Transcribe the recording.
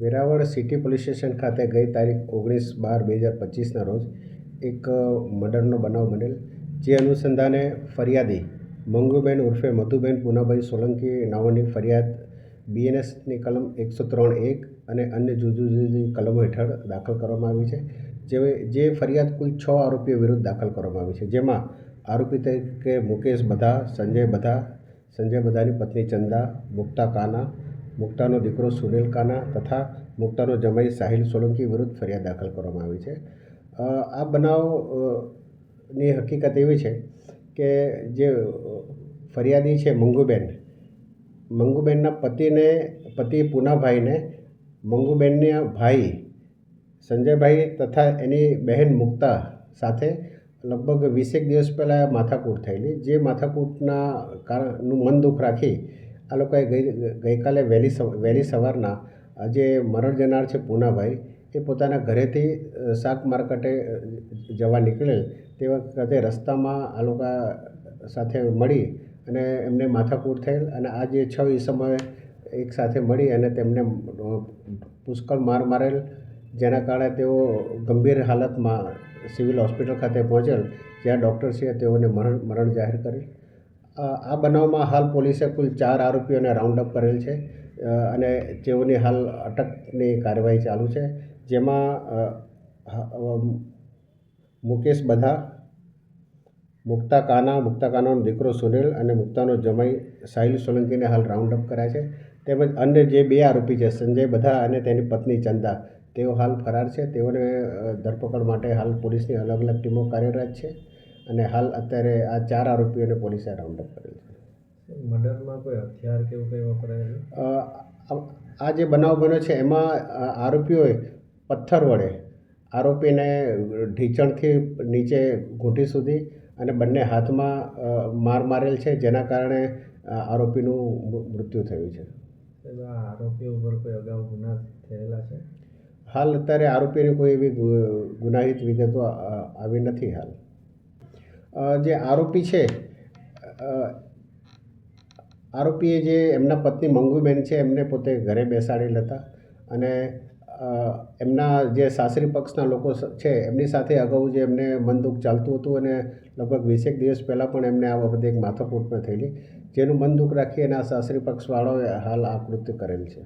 Veraval city police station ખાતે ગઈ તારીખ ઓગણીસ બાર બે હજાર પચીસના રોજ એક મર્ડરનો બનાવ બનેલ, જે અનુસંધાને ફરિયાદી મંગુબેન ઉર્ફે મધુબેન પુનાભાઈ સોલંકી નાઓની ફરિયાદ, બીએનએસની કલમ એકસો ત્રણ એક અને અન્ય જુદી જુદી કલમો હેઠળ દાખલ કરવામાં આવી છે. જે જે ફરિયાદ કુલ છ આરોપીઓ વિરુદ્ધ દાખલ કરવામાં આવી છે. જેમાં આરોપી તરીકે મુકેશ બધા સંજય બધા સંજય બધાની પત્ની ચંદા, મુક્તા કાના મુક્તાનો દીકરો સુનિલ કાના તથા મુક્તાનો જમાઈ સાહિલ સોલંકી વિરુદ્ધ ફરિયાદ દાખલ કરવામાં આવી છે. આ બનાવની હકીકત એવી છે કે જે ફરિયાદી છે મંગુબેન, મંગુબેનના પતિને, પતિ પૂનાભાઈને મંગુબેનના ભાઈ સંજયભાઈ તથા એની બહેન મુક્તા સાથે લગભગ વીસેક દિવસ પહેલાં માથાકૂટ થયેલી, જે માથાકૂટના કારણનું મન દુઃખ રાખી આ લોકોએ ગઈ, ગઈકાલે વહેલી વહેલી સવારના જે મરણ જનાર છે પૂનાભાઈ, એ પોતાના ઘરેથી શાક માર્કેટે જવા નીકળેલ. તે વખતે રસ્તામાં આ લોકો સાથે મળી અને એમને માથાકૂટ થયેલ અને આ જે છ ઈસમોએ એક સાથે મળી અને તેમને પુષ્કળ માર મારેલ, જેના કારણે તેઓ ગંભીર હાલતમાં સિવિલ હોસ્પિટલ ખાતે પહોંચેલ, જ્યાં ડૉક્ટરશ્રીએ તેઓને મરણ મરણ જાહેર કરેલ. આ બનાવમાં હાલ પોલીસે કુલ ચાર આરોપીઓને રાઉન્ડ અપ કરેલ છે. અને જેઓની હાલ અટકની કાર્યવાહી ચાલુ છે. જેમાં મુકેશ બધા, મુક્તા કાના, મુક્તા કાનાનો દીકરો સુનિલ અને મુક્તાનો જમાઈ સાહિલ સોલંકીને હાલ રાઉન્ડ અપ કર્યા છે. તેમજ અન્ય જે બે આરોપી છે, સંજય બધા અને તેની પત્ની ચંદા, તેઓ હાલ ફરાર છે. તેઓને ધરપકડ માટે હાલ પોલીસની અલગ અલગ ટીમો કાર્યરત છે. અને હાલ અત્યારે આ ચાર આરોપીઓને પોલીસે રાઉન્ડ અપ કરેલ છે. મર્ડરમાં કોઈ હથિયાર કે એવું કંઈ વપરાયેલું? આ- જે બનાવ બન્યો છે એમાં આરોપીઓએ પથ્થર વડે આરોપીને ઢીંચણથી નીચે ઘૂંટી સુધી અને બંને હાથમાં માર મારેલ છે જેના કારણે આરોપીનું મૃત્યુ થયું છે. આરોપીઓ ઉપર કોઈ અગાઉ ગુના થયેલા છે? હાલ અત્યારે આરોપીની કોઈ એવી ગુનાહિત વિગતો આવી નથી હાલ. જે આરોપી છે આરોપીએ જે એમના પત્ની મંગુબેન છે, એમને પોતે ઘરે બેસાડેલ હતા અને એમના જે સાસરી પક્ષના લોકો છે, એમની સાથે અગાઉ જે એમને મનદુખ ચાલતું હતું અને લગભગ વીસેક દિવસ પહેલાં પણ એમને આ બાબતે એક માથાકૂટ પણ થયેલી, જેનું મનદુખ રાખી એના સાસરી પક્ષવાળાઓએ હાલ આ કૃત્ય કરેલ છે.